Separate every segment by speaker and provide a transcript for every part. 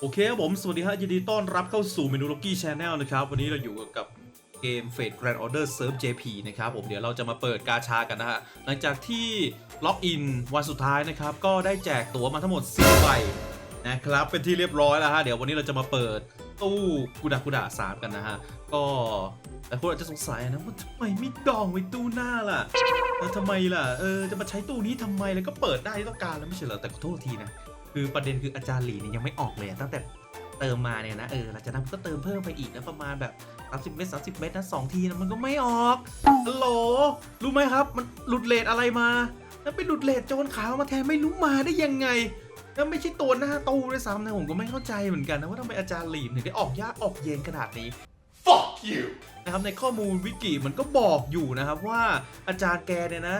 Speaker 1: โอเคครับผม สวัสดีฮะยินดีต้อนรับเข้าสู่เมนูล็อกกี้ชาแนลนะครับ วันนี้เราอยู่กับเกม Fate Grand Order Serve JP นะครับผมเดี๋ยวเราจะมาเปิดกาชากันนะฮะ หลังจากที่ล็อกอินวันสุดท้ายนะครับ ก็ได้แจกตั๋วมาทั้งหมด10ใบนะครับ เป็นที่เรียบร้อยแล้วฮะ เดี๋ยววันนี้เราจะมาเปิดตู้กุดากุดาสามกันนะฮะ ก็แต่คนอาจจะสงสัยนะว่าทำไมไม่ดองไว้ตู้หน้าล่ะแล้วทำไมล่ะ เออ จะมาใช้ตู้นี้ทำไมแล้วก็เปิดได้ที่ต้องการแล้วไม่ใช่เหรอ แต่ขอโทษทีนะ คือประเด็นคืออาจารย์หลีเนี่ยยังไม่ออกเลยอะตั้งแต่เติมมาเนี่ยนะเออหลังจากนั้นก็เติมเพิ่มไปอีกนะประมาณแบบ 30 เมตร 30 เมตรนะสองทีนะมันก็ไม่ออกฮัลโหลรู้ไหมครับ มันหลุดเลทอะไรมา แล้วไปหลุดเลทโจรขาวมาแทนไม่รู้มาได้ยังไงแล้วไม่ใช่ตัวหน้าตู้ด้วยซ้ำนะผมก็ไม่เข้าใจเหมือนกันนะว่าทำไมอาจารย์หลีถึงได้ออกยากออกเย็นขนาดนี้
Speaker 2: you!
Speaker 1: นะครับในข้อมูลวิกิมันก็บอกอยู่นะครับว่าอาจารย์แกเนี่ยนะ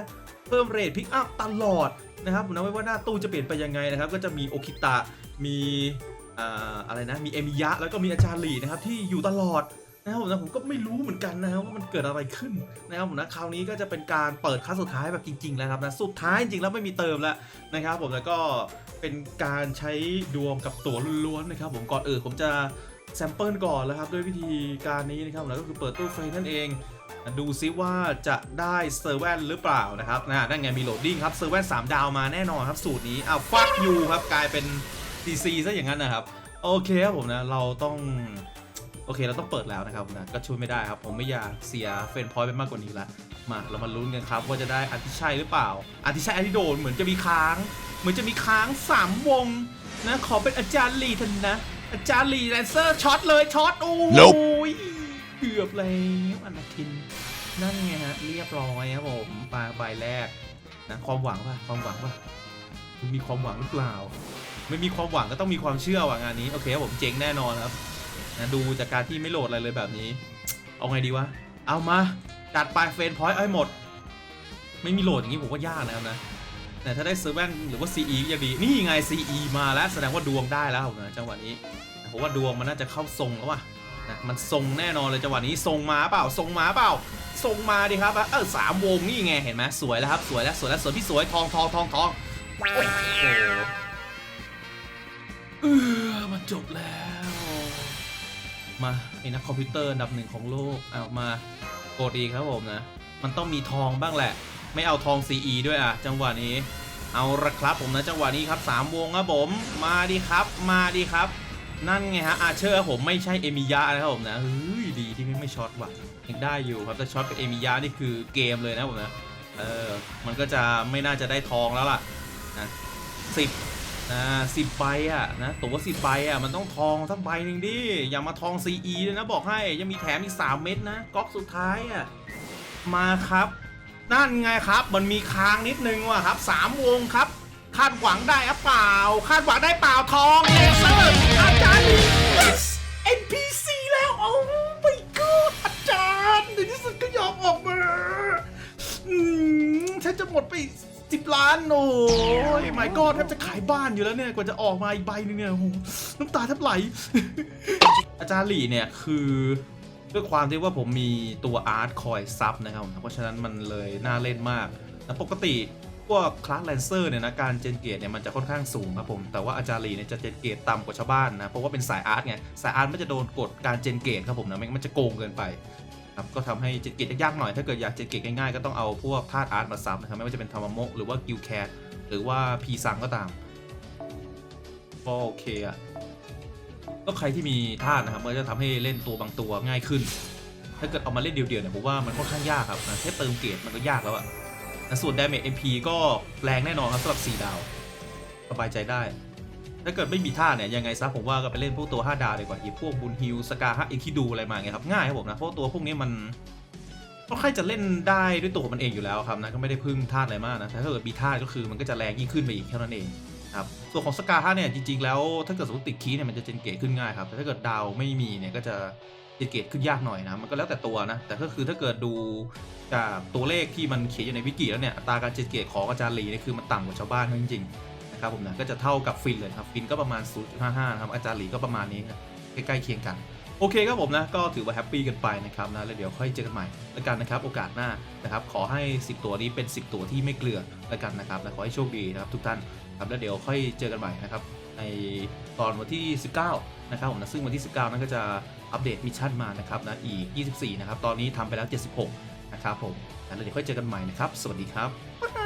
Speaker 1: เพิ่มเรทพิกอัพตลอดนะครับผมนะไม่ว่าหน้าตู้จะเปลี่ยนไปยังไงนะครับ ก็จะมีโอคิตะมีอะไรนะมีเอมิยะแล้วก็มีอาจารย์หลีนะครับที่อยู่ตลอดนะครับผมนะผมก็ไม่รู้เหมือนกันนะครับว่ามันเกิดอะไรขึ้นนะครับผมนะคราวนี้ก็จะเป็นการเปิดครั้งสุดท้ายแบบจริงๆแล้วครับนะสุดท้ายจริงๆแล้วไม่มีเติมแล้วนะครับผมแล้วก็เป็นการใช้ดวงกับตัวล้วนๆนะครับผมก่อนเอื่นผมจะ แซมเปิลก่อนแล้วครับ ด้วยวิธีการนี้นะครับแล้วก็คือเปิดตู้ไฟนั่นเอง ดูซิว่าจะได้เซอร์แวนหรือเปล่านะครับนะนั่นไงมีโหลดดิ้งครับเซอร์แวน3ดาวมาแน่นอนครับสูตรนี้อ้าวฟักยูครับกลายเป็น CC ซะอย่างนั้นนะครับ โอเคครับผมนะเราต้องโอเค เราต้องเปิดแล้วนะครับนะก็ช่วยไม่ได้ครับ ผมไม่อยากเสียเฟนพอยต์ไปมากกว่านี้ละมาเรามาลุ้นกันครับ ว่าจะได้อันที่ใช่หรือเปล่า อันที่ใช่อันที่โดนเหมือนจะมีค้าง เหมือนจะมีค้างสามวงนะขอเป็นอาจารย์ลีทันนะ อาจารย์ลีแลนเซอร์ช็อตเลยช็อตโอ้ย
Speaker 2: Nope
Speaker 1: เกือบแล้วอนาคิน นั่นไงฮะเรียบร้อยครับผมปลาใบแรกนะความหวังป่ะความหวังป่ะคุณมีความหวังหรือเปล่า ไม่มีความหวังก็ต้องมีความเชื่อว่างานนี้โอเคครับผมเจ๋งแน่นอนครับนะดูจากการที่ไม่โหลดอะไรเลยแบบนี้ เอาไงดีวะ เอามาจัดไปเฟรนพอยต์เอาให้หมด ไม่มีโหลดอย่างนี้ผมว่ายากนะครับนะ แต่ถ้าได้เซอร์แวนหรือว่า CE ก็ยังดี นี่ไง CE มาแล้ว แสดงว่าดวงได้แล้วนะจังหวะนี้ผมว่าดวงมันน่าจะเข้าทรงแล้วว่ะนะมันทรงแน่นอนเลยจังหวะนี้ทรงมาเปล่าทรงมาเปล่าทรงมาดิครับเออสามวงนี่ไงเห็นไหมสวยแล้วครับสวยแล้วสวยแล้วสวยพี่สวยทองทองทองทองโอ้โหเออมันจบแล้ว มาไอ้นักคอมพิวเตอร์อันดับหนึ่งของโลกเอามากดีครับผมนะ มันต้องมีทองบ้างแหละ ไม่เอาทอง CE ด้วยอะ จังหวะนี้ เอาละครับผมนะจังหวะนี้ครับ 3 วงครับผม มาดีครับ มาดีครับ นั่นไงฮะอาเชอร์ผมไม่ใช่เอมิยะนะครับผมนะเฮ้ยดีที่ไม่ไม่ช็อตว่ะยังได้อยู่ครับถ้าช็อตเป็นเอมิยะนี่คือเกมเลยนะผมนะเออมันก็จะไม่น่าจะได้ทองแล้วล่ะนะสิบนะสิบใบอะนะตัวสิบใบอะมันต้องทองสักใบหนึ่งดิอย่ามาทอง CE เลยนะบอกให้ยังมีแถมอีก3เม็ดนะก๊อกสุดท้ายอะมาครับ นั่นไงครับ มันมีค้างนิดนึงว่ะครับสามวงครับ คาดหวังได้หรือเปล่า คาดหวังได้เปล่าทองเลเซอร์อาจารย์ yes NPC แล้วโอ้ my god อาจารย์ในที่สุดก็ยอมออกมาอืมฉันจะหมดไปสิบล้านโอ้ย my god แทบจะขายบ้านอยู่แล้วเนี่ย กว่าจะออกมาอีกใบหนึงเนี่ยโอ้โหน้ำตาแทบไหล อาจารย์หลี่เนี่ยคือ ด้วยความที่ว่าผมมีตัวอาร์ตคอยซับนะครับผมเพราะฉะนั้นมันเลยน่าเล่นมากแล้วปกติพวกคลาสแลนเซอร์เนี่ยนะการเจนเกตเนี่ยมันจะค่อนข้างสูงครับผมแต่ว่าอาจารย์ลีเนี่ยจะเจนเกตต่ำกว่าชาวบ้านนะเพราะว่าเป็นสายอาร์ตไงสายอาร์ตมันจะโดนกดการเจนเกตครับผมนะมันจะโกงเกินไปครับก็ทำให้เจนเกตยากหน่อยถ้าเกิดอยากเจนเกตง่ายๆก็ต้องเอาพวกธาตุอาร์ตมาซับนะครับไม่ว่าจะเป็นธรรมโมกหรือว่ากิลแคทหรือว่าพีซังก็ตามก็โอเคอะ ก็ใครที่มีธาตุนะครับมันจะทำให้เล่นตัวบางตัวง่ายขึ้น ถ้าเกิดเอามาเล่นเดียวๆเนี่ยผมว่ามันค่อนข้างยากครับนะแค่เติมเกรดมันก็ยากแล้วอะนะส่วน Damage MP ก็แรงแน่นอนครับสำหรับ 4 ดาวสบายใจได้ ถ้าเกิดไม่มีธาตุเนี่ยยังไงซะผมว่าก็ไปเล่นพวกตัว 5 ดาวดีกว่าอีพวกบุญฮิลสกาฮะอิคิดูอะไรมาเงี้ยครับง่ายครับผมนะเพราะตัวพวกนี้มันค่อยจะเล่นได้ด้วยตัวมันเองอยู่แล้วครับนะก็ไม่ได้พึ่งธาตุอะไรมากนะแต่ถ้าเกิดมีธาตุก็คือมันก็จะแรงยิ่งขึ้นไปอีกแค่นั้นเอง ครับส่วนของสกาห้าเนี่ยจริงๆแล้วถ้าเกิดสมมติติดคีย์เนี่ยมันจะเจนเกตขึ้นง่ายครับแต่ถ้าเกิดดาวไม่มีเนี่ยก็จะเจนเกตขึ้นยากหน่อยนะมันก็แล้วแต่ตัวนะแต่ก็คือถ้าเกิดดูจากตัวเลขที่มันเขียนอยู่ในวิกิแล้วเนี่ยอัตราการเจนเกตของอาจารย์ลีเนี่ยคือมันต่ำกว่าชาวบ้านจริงๆนะครับผมนะก็จะเท่ากับฟินเลยครับฟินก็ประมาณ0.55นะครับอาจารย์ลีก็ประมาณนี้ครับใกล้ๆเคียงกัน โอเคครับผมนะก็ถือว่าแฮปปี้กันไปนะครับนะแล้วเดี๋ยวค่อยเจอกันใหม่แล้วกันนะครับโอกาสหน้านะครับขอให้ 10 ตัวนี้เป็น 10 ตัวที่ไม่เกลือแล้วกันนะครับและขอให้โชคดีนะครับทุกท่านครับแล้วเดี๋ยวค่อยเจอกันใหม่นะครับในตอนวันที่ 19 นะครับผมนะซึ่งวันที่ 19 นั้นก็จะอัปเดตมิชชั่นมานะครับนะอีก 24 นะครับตอนนี้ทำไปแล้ว 76 นะครับผมแล้วเดี๋ยวค่อยเจอกันใหม่นะครับ สวัสดีครับว้าว